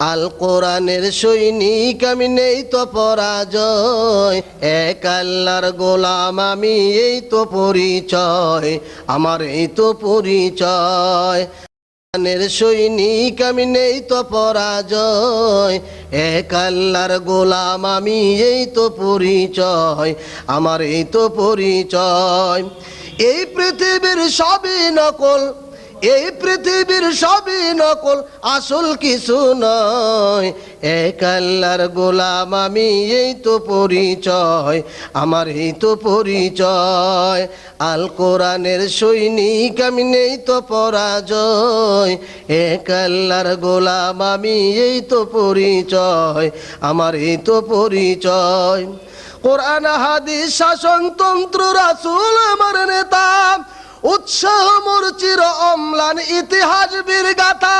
আল কোরআনের সৈনিক, আমি নেই তো পরাজয়। এক আল্লাহর গোলাম, আমি এই তো পরিচয়। আমার এই তো পরিচয়। কোরআনের সৈনিক, আমি নেই তো পরাজয়। এক আল্লাহর গোলাম, আমি এই তো পরিচয়। আমার এই তো পরিচয়। এই পৃথিবীর সবই নকল। এই পৃথিবীর সবই নকল, আসল কিছু নয়। এক আল্লাহর গোলাম, আমি এই তো পরিচয়, আমার এই তো পরিচয়। আল কোরআনের সৈনিক, আমি নেই তো পরাজয়। এক আল্লাহর গোলাম, আমি এই তো পরিচয়, আমার এই তো পরিচয়। কোরআন, হাদিস, শাসনতন্ত্র, রাসুল, আমার নেতা উৎসাহ মোর চির অম্লান ইতিহাস গাথা।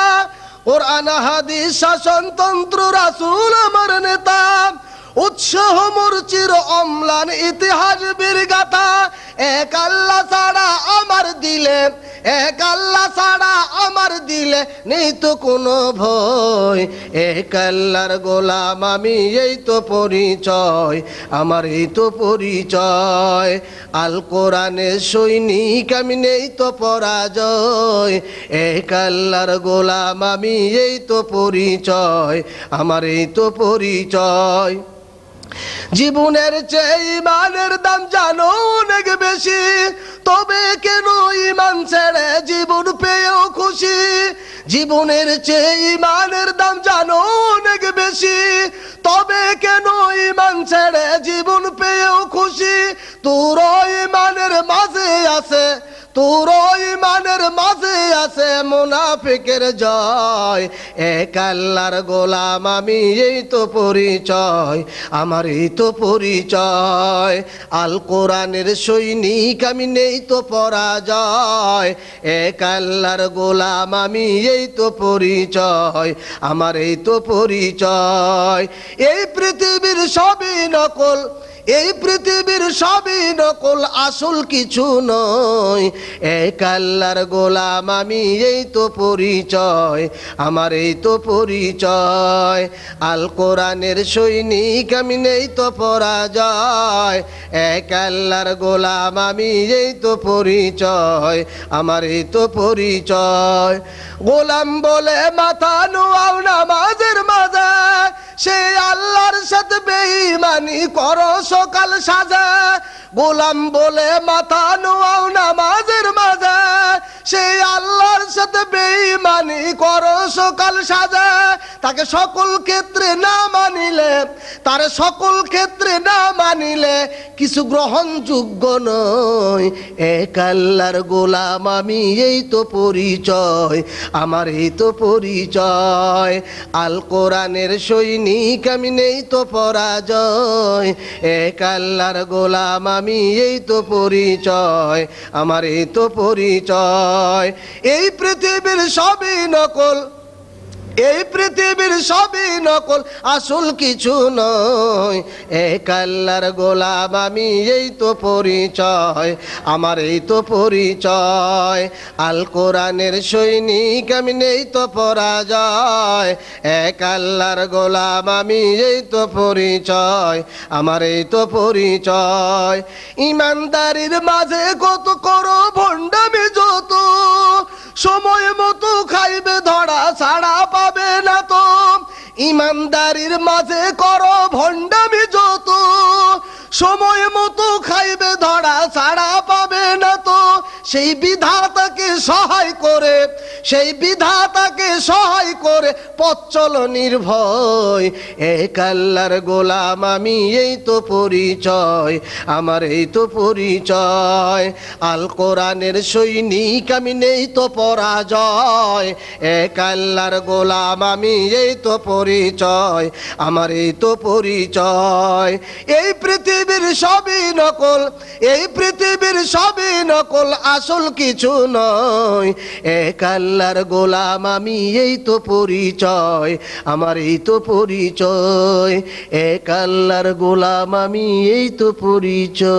কোরআন, হাদিস শাসনতন্ত্র রাসুল আমার নেতা। উৎসাহ মোর অম্লান ইতিহাস বীর গাথা। এক আল্লাহ ছাড়া আমার দিলে, এক আল্লাহ ছাড়া আমার দিলে নেই তো কোনো ভয়। এক আল্লাহর গোলাম, আমি এই তো পরিচয়, আমার এই তো পরিচয়। আল কোরআনের সৈনিক, আমি নেই তো পরাজয়। এক আল্লাহর গোলাম, আমি এই তো পরিচয়, আমার এই তো পরিচয়। জীবনের চেয়ে ইমানের দাম জানো অনেক বেশি, তবে কেন ইমান ছেড়ে জীবনের চেয়ে ইমানের দাম জানো অনেক বেশি। তবে কেন ইমান ছেড়ে জীবন পেয়েও খুশি? তোর ইমানের মাঝে আছে। তোর ইমানের মাঝে আছে মুনাফিকের জয়। এক আল্লাহর গোলাম, আমি এই তো পরিচয় আমার এই তো পরিচয়। আল কোরআনের সৈনিক, আমি নেই তো পরাজয়। এক আল্লাহর গোলাম, আমি এই তো পরিচয় আমার এই তো পরিচয়। এই পৃথিবীর সবই নকল এই পৃথিবীর সবই নকল, আসল কিছু নয়। এক আল্লাহর গোলাম, আমি এই তো পরিচয়, আমার এই তো পরিচয়। আল কোরআনের সৈনিক, আমি নেই তো পরাজয়। এক আল্লাহর গোলাম, আমি এই তো পরিচয়, আমার এই তো পরিচয়। গোলাম বলে, মাথা নোয়াও আল্লাহর সাথে বেঈমানি করো, সকাল সাজা। গোলাম বলে মাথা নোয়াও নামাজের মাঝে। সেই আল্লাহর সাথে বেঈমানি করো, সকাল সাজা। তাকে সকল ক্ষেত্রে না মানিলে, তার সকল ক্ষেত্রে না মানিলে, কিছু গ্রহণযোগ্য নয়। এক আল্লাহর গোলাম আমি, এই তো পরিচয়, আমার এই তো পরিচয়। আল কোরআনের সৈনিক আমি, নেই তো পরাজয়। এক আল্লাহর গোলাম আমি, এই তো পরিচয়, আমার এই তো পরিচয়। এই পৃথিবীর সবই নকল এই পৃথিবীর সবই নকল, আসল কিছু নয়। এক আল্লাহর গোলাম, আমি এই তো পরিচয়, আমার এই তো পরিচয়। আল কোরআনের সৈনিক, আমি নেই তো পরাজয়। এক আল্লাহর গোলাম, আমি এই তো পরিচয়, আমার এই তো পরিচয়। ইমানদারির মাঝে কত করো ভণ্ডামি যত, সময় মতো খাইবে ধরা ছাড়া পাবে ইমানদারির মাঝে করো ভণ্ডামি যত। সময় মতো খাইবে, ধরা ছাড়া পাবে না তো। সেই বিধাতাকে সহায় করে সেই বিধাতাকে সহায় করে পচ্চল নির্ভয়। এক আল্লাহর গোলাম, আমি এই তো পরিচয়, আমার এই তো পরিচয়। আল কোরআনের সৈনিক, আমি নেই তো পরাজয়। এক আল্লাহর গোলাম, আমি এই তো পরিচয়, আমার এই তো পরিচয়। এই পৃথিবীর সবই নকল, এই পৃথিবীর সবই নকল, আসল কিছু নয়। এক আল্লাহর গোলাম, আমি এই তো পরিচয়, আমার এই তো পরিচয়। এক আল্লাহর গোলাম, আমি এই তো পরিচয়।